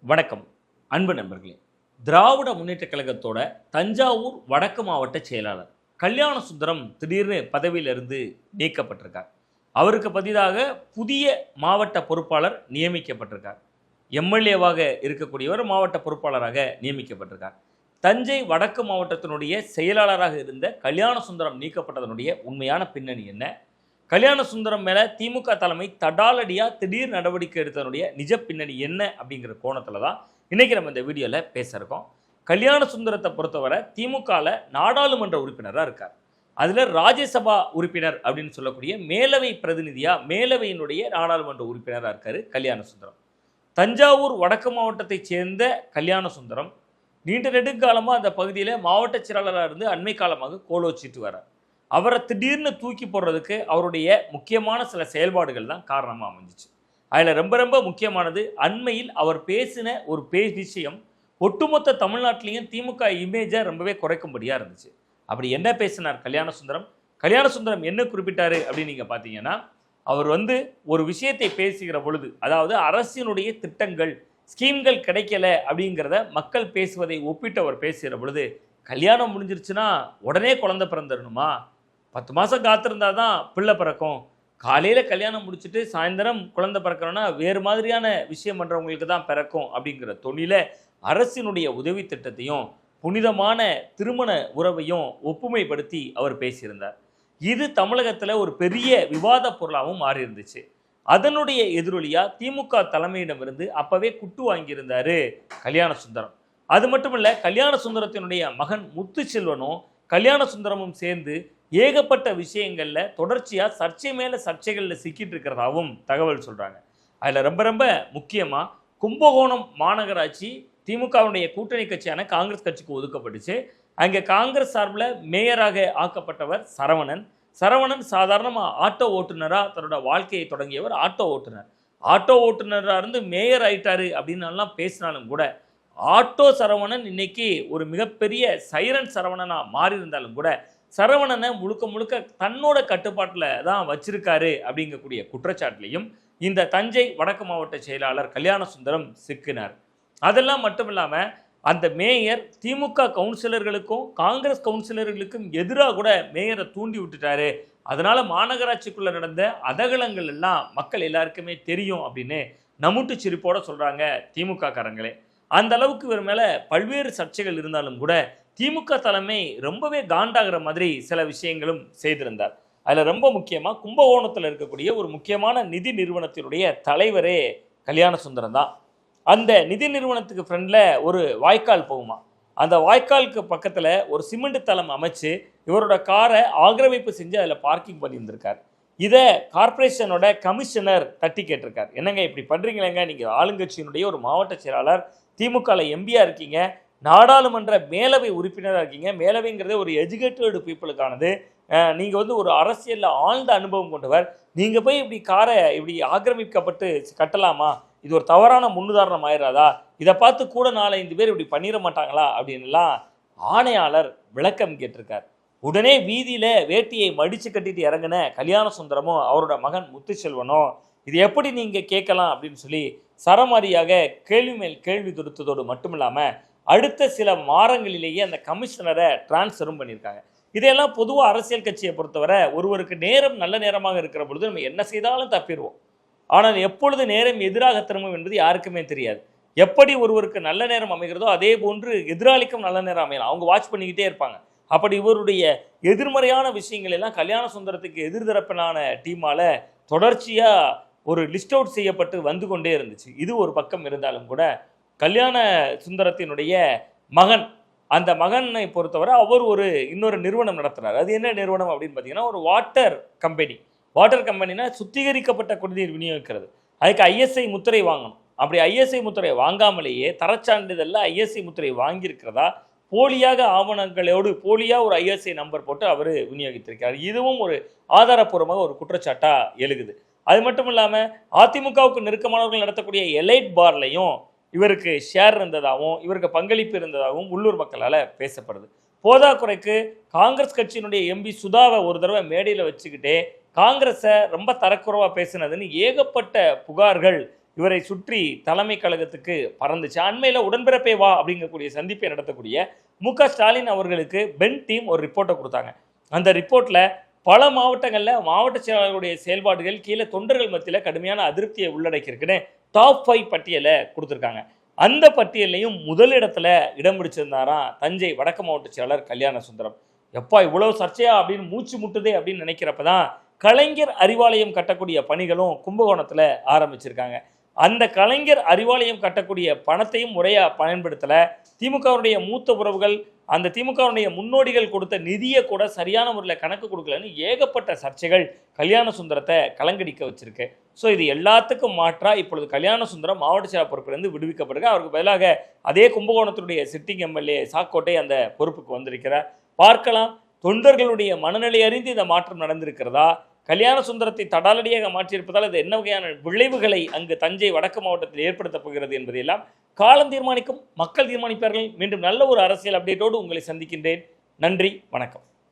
வணக்கம் அன்பு நண்பர்களே. திராவிட முன்னேற்றக் கழகத்தோட தஞ்சாவூர் வடக்கு மாவட்ட செயலாளர் கல்யாண சுந்தரம் திடீர்னு பதவியிலிருந்து நீக்கப்பட்டிருக்கார். அவருக்கு பதிலாக புதிய மாவட்ட பொறுப்பாளர் நியமிக்கப்பட்டிருக்கார். எம்எல்ஏவாக இருக்கக்கூடியவர் மாவட்ட பொறுப்பாளராக நியமிக்கப்பட்டிருக்கார். தஞ்சை வடக்கு மாவட்டத்தினுடைய செயலாளராக இருந்த கல்யாண சுந்தரம் நீக்கப்பட்டதனுடைய உண்மையான பின்னணி என்ன? கல்யாண சுந்தரம் மேலே திமுக தலைமை தடாலடியாக திடீர் நடவடிக்கை எடுத்ததனுடைய நிஜ பின்னணி என்ன அப்படிங்கிற கோணத்தில் தான் இன்னைக்கு நம்ம இந்த வீடியோவில் பேச இருக்கோம். கல்யாண சுந்தரத்தை பொறுத்தவரை திமுகவில் நாடாளுமன்ற உறுப்பினராக இருக்கார். அதில் ராஜ்யசபா உறுப்பினர் அப்படின்னு சொல்லக்கூடிய மேலவை பிரதிநிதியாக மேலவையினுடைய நாடாளுமன்ற உறுப்பினராக இருக்கார் கல்யாண சுந்தரம். தஞ்சாவூர் வடக்கு மாவட்டத்தைச் சேர்ந்த கல்யாண சுந்தரம். நீண்ட நெடுங்காலமாக அந்த பகுதியில் மாவட்ட செயலாளராக இருந்து அண்மை காலமாக கோலோச்சிட்டு வரார் அவரை திடீர்னு தூக்கி போடுறதுக்கு அவருடைய முக்கியமான சில செயல்பாடுகள் தான் காரணமாக அமைஞ்சிச்சு. அதில் ரொம்ப ரொம்ப முக்கியமானது அண்மையில் அவர் பேசின ஒரு பே விஷயம் ஒட்டுமொத்த தமிழ்நாட்டிலையும் திமுக இமேஜை ரொம்பவே குறைக்கும்படியாக இருந்துச்சு. அப்படி என்ன பேசினார் கல்யாண சுந்தரம்? கல்யாண சுந்தரம் என்ன குறிப்பிட்டார் அப்படின்னு நீங்கள் பார்த்தீங்கன்னா அவர் வந்து ஒரு விஷயத்தை பேசுகிற பொழுது அதாவது அரசினுடைய திட்டங்கள் ஸ்கீம்கள் கிடைக்கல அப்படிங்கிறத மக்கள் பேசுவதை ஒப்பிட்டு அவர் பேசுகிற பொழுது கல்யாணம் முடிஞ்சிருச்சுன்னா உடனே குழந்தை பிறந்துடணுமா? பத்து மாதம் காத்திருந்தா தான் பிள்ளை பிறக்கும். காலையில் கல்யாணம் முடிச்சுட்டு சாயந்தரம் குழந்தை பிறக்கணும்னா வேறு மாதிரியான விஷயம் பண்ணுறவங்களுக்கு தான் பிறக்கும் அப்படிங்கிற தொழில அரசினுடைய உதவி திட்டத்தையும் புனிதமான திருமண உறவையும் ஒப்புமைப்படுத்தி அவர் பேசியிருந்தார். இது தமிழகத்தில் ஒரு பெரிய விவாத பொருளாகவும் மாறி இருந்துச்சு அதனுடைய எதிரொலியாக திமுக தலைமையிடமிருந்து அப்போவே குட்டு வாங்கியிருந்தார் கல்யாண சுந்தரம். அது மட்டும் இல்லை கல்யாண சுந்தரத்தினுடைய மகன் முத்துச்செல்வனும் கல்யாண சுந்தரமும் சேர்ந்து ஏகப்பட்ட விஷயங்களில் தொடர்ச்சியாக சர்ச்சை மேலே சர்ச்சைகளில் சிக்கிட்டு இருக்கிறதாவும் தகவல் சொல்கிறாங்க அதில் ரொம்ப ரொம்ப முக்கியமாக கும்பகோணம் மாநகராட்சி திமுகவுடைய கூட்டணி கட்சியான காங்கிரஸ் கட்சிக்கு ஒதுக்கப்பட்டுச்சு. அங்கே காங்கிரஸ் சார்பில் மேயராக ஆக்கப்பட்டவர் சரவணன். சரவணன் சாதாரணமாக ஆட்டோ ஓட்டுநராக தன்னோட வாழ்க்கையை தொடங்கியவர் ஆட்டோ ஓட்டுநர். ஆட்டோ ஓட்டுநராக இருந்து மேயர் ஆயிட்டாரு அப்படின்னு எல்லாம் பேசினாலும் கூட ஆட்டோ சரவணன் இன்னைக்கு ஒரு மிகப்பெரிய சைரன் சரவணனாக மாறி இருந்தாலும் கூட சரவணனை முழுக்க முழுக்க தன்னோட கட்டுப்பாட்டில் தான் வச்சிருக்காரு அப்படிங்கக்கூடிய குற்றச்சாட்டிலையும் இந்த தஞ்சை வடக்கு மாவட்ட செயலாளர் கல்யாண சுந்தரம் சிக்கினார். அதெல்லாம் மட்டும் இல்லாமல் அந்த மேயர் திமுக கவுன்சிலர்களுக்கும் காங்கிரஸ் கவுன்சிலர்களுக்கும் எதிராக கூட மேயரை தூண்டி விட்டுட்டாரு. அதனால் மாநகராட்சிக்குள்ளே நடந்த அதகலங்கள் எல்லாம் மக்கள் எல்லாருக்குமே தெரியும் அப்படின்னு நமுட்டு சிரிப்போட சொல்கிறாங்க திமுக காரங்களே அந்த அளவுக்கு இவர் மேலே பல்வேறு சர்ச்சைகள் இருந்தாலும் கூட திமுக தலைமை ரொம்பவே காண்டாகிற மாதிரி சில விஷயங்களும் செய்திருந்தார். அதில் ரொம்ப முக்கியமாக கும்பகோணத்தில் இருக்கக்கூடிய ஒரு முக்கியமான நிதி நிறுவனத்தினுடைய தலைவரே கல்யாண சுந்தரம் தான். அந்த நிதி நிறுவனத்துக்கு ஃப்ரெண்டில் ஒரு வாய்க்கால் போகுமா? அந்த வாய்க்காலுக்கு பக்கத்தில் ஒரு சிமெண்ட் தளம் அமைச்சு இவரோட காரை ஆக்கிரமிப்பு செஞ்சு அதில் பார்க்கிங் பண்ணியிருந்திருக்கார். இதை கார்ப்பரேஷனோட கமிஷனர் தட்டி கேட்டிருக்கார். என்னங்க இப்படி பண்ணுறீங்களேங்க நீங்கள் ஆளுங்கட்சியினுடைய ஒரு மாவட்ட செயலாளர் திமுகவில் எம்பியா இருக்கீங்க. நாடாளுமன்ற மேலவை உறுப்பினராக இருக்கீங்க. மேலவைங்கிறதே ஒரு எஜுகேட்டடு பீப்புளுக்கானது நீங்கள் வந்து ஒரு அரசியலில் ஆழ்ந்த அனுபவம் கொண்டவர். நீங்கள் போய் இப்படி காரை இப்படி ஆக்கிரமிக்கப்பட்டு கட்டலாமா? இது ஒரு தவறான முன்னுதாரணம் ஆயிடாதா இதை பார்த்து கூட நாலஞ்சு பேர் இப்படி பண்ணிட மாட்டாங்களா? அப்படின்லாம் ஆணையாளர் விளக்கம் கேட்டிருக்கார். உடனே வீதியில் வேட்டியை மடித்து கட்டிட்டு இறங்கின கல்யாண சுந்தரமும் அவரோட மகன் முத்துச்செல்வனும் இது எப்படி நீங்கள் கேட்கலாம் அப்படின்னு சொல்லி சரமாரியாக கேள்வி மேல் கேள்வி தொடுத்ததோடு மட்டும் இல்லாமல் அடுத்த சில மாதங்களிலேயே அந்த கமிஷனரை டிரான்ஸ்ஃபரும் பண்ணியிருக்காங்க. இதையெல்லாம் பொதுவாக அரசியல் கட்சியை பொறுத்தவரை ஒருவருக்கு நேரம் நல்ல நேரமாக இருக்கிற பொழுது நம்ம என்ன செய்தாலும் தப்பிடுவோம். ஆனால் எப்பொழுது நேரம் எதிராக திரும்பும் என்பது யாருக்குமே தெரியாது. எப்படி ஒருவருக்கு நல்ல நேரம் அமைகிறதோ அதே போன்று எதிராளிக்கும் நல்ல நேரம் அமையலாம். அவங்க வாட்ச் பண்ணிக்கிட்டே இருப்பாங்க. அப்படி இவருடைய எதிர்மறையான விஷயங்கள் எல்லாம் கல்யாண சுந்தரத்துக்கு எதிர்தரப்பிலான டீமால் தொடர்ச்சியாக ஒரு லிஸ்ட் அவுட் செய்யப்பட்டு வந்து கொண்டே இருந்துச்சு. இது ஒரு பக்கம் இருந்தாலும் கூட கல்யாண சுந்தரத்தினுடைய மகன். அந்த மகனை பொறுத்தவரை அவர் ஒரு இன்னொரு நிறுவனம் நடத்துனார் அது என்ன நிறுவனம் அப்படின்னு பார்த்தீங்கன்னா ஒரு வாட்டர் கம்பெனி வாட்டர் கம்பெனினா சுத்திகரிக்கப்பட்ட குடிநீர் விநியோகிக்கிறது. அதுக்கு ஐஎஸ்ஐ முத்திரை வாங்கணும். அப்படி ஐஎஸ்ஐ முத்திரை வாங்காமலேயே தரச்சான்றிதழில் ஐஎஸ்ஐ முத்திரை வாங்கியிருக்கிறதா? போலியாக ஆவணங்களோடு போலியாக ஒரு ஐஎஸ்ஐ நம்பர் போட்டு அவர் விநியோகித்திருக்கிறார். இதுவும் ஒரு ஆதாரப்பூர்வமாக ஒரு குற்றச்சாட்டாக எழுகுது. அது மட்டும் இல்லாமல் அதிமுகவுக்கு நெருக்கமானவர்கள் நடத்தக்கூடிய எலைட் பார்லையும் இவருக்கு ஷேர் இருந்ததாகவும் இவருக்கு பங்களிப்பு இருந்ததாகவும் உள்ளூர் மக்களால் பேசப்படுது. போதாக்குறைக்கு காங்கிரஸ் கட்சியினுடைய எம்பி சுதாவை ஒரு தடவை மேடையில் வச்சுக்கிட்டே காங்கிரஸை ரொம்ப தரக்குறைவாக பேசினதுன்னு ஏகப்பட்ட புகார்கள் இவரை சுற்றி தலைமை கழகத்துக்கு பறந்துச்சு. அண்மையில் உடன்பிறப்பே வா அப்படிங்கக்கூடிய சந்திப்பை நடத்தக்கூடிய மு ஸ்டாலின் அவர்களுக்கு பென் டீம் ஒரு ரிப்போர்ட்டை கொடுத்தாங்க. அந்த ரிப்போர்ட்டில் பல மாவட்டங்களில் மாவட்ட செயலாளர்களுடைய செயல்பாடுகள் கீழே தொண்டர்கள் மத்தியில் கடுமையான அதிருப்தியை உள்ளடக்கியிருக்குன்னு டாப் ஃபைவ் பட்டியலை கொடுத்துருக்காங்க. அந்த பட்டியலையும் முதலிடத்துல இடம் பிடிச்சிருந்தாராம் தஞ்சை வடக்கு மாவட்ட செயலாளர் கல்யாண சுந்தரம் எப்பா இவ்வளவு சர்ச்சையா அப்படின்னு மூச்சு முட்டுதே அப்படின்னு நினைக்கிறப்ப தான் கலைஞர் அறிவாலயம் கட்டக்கூடிய பணிகளும் கும்பகோணத்தில் ஆரம்பிச்சிருக்காங்க. அந்த கலைஞர் அறிவாலயம் கட்டக்கூடிய பணத்தையும் முறையாக பயன்படுத்தல. திமுகவுடைய மூத்த உறவுகள் அந்த திமுகவுடைய முன்னோடிகள் கொடுத்த நிதியை கூட சரியான முறையில் கணக்கு கொடுக்கலன்னு ஏகப்பட்ட சர்ச்சைகள் கல்யாண சுந்தரத்தை கலங்கடிக்க வச்சிருக்கு. ஸோ இது எல்லாத்துக்கும் மாற்றாக இப்பொழுது கல்யாண சுந்தரம் மாவட்ட செயலர் பொறுப்பிலிருந்து விடுவிக்கப்படுங்க அவருக்கு பதிலாக அதே கும்பகோணத்தினுடைய சிட்டிங் எம்எல்ஏ சாக்கோட்டை அந்த பொறுப்புக்கு வந்திருக்கிறார். பார்க்கலாம் தொண்டர்களுடைய மனநிலை அறிந்து இந்த மாற்றம் நடந்திருக்கிறதா? கல்யாண சுந்தரத்தை தடாலடியாக மாற்றியிருப்பதால் அது என்ன வகையான விளைவுகளை அங்கு தஞ்சை வடக்கு மாவட்டத்தில் ஏற்படுத்தப் போகிறது என்பதையெல்லாம் காலம் தீர்மானிக்கும் மக்கள் தீர்மானிப்பார்கள். மீண்டும் நல்ல ஒரு அரசியல் அப்டேட்டோடு உங்களை சந்திக்கின்றேன். நன்றி வணக்கம்.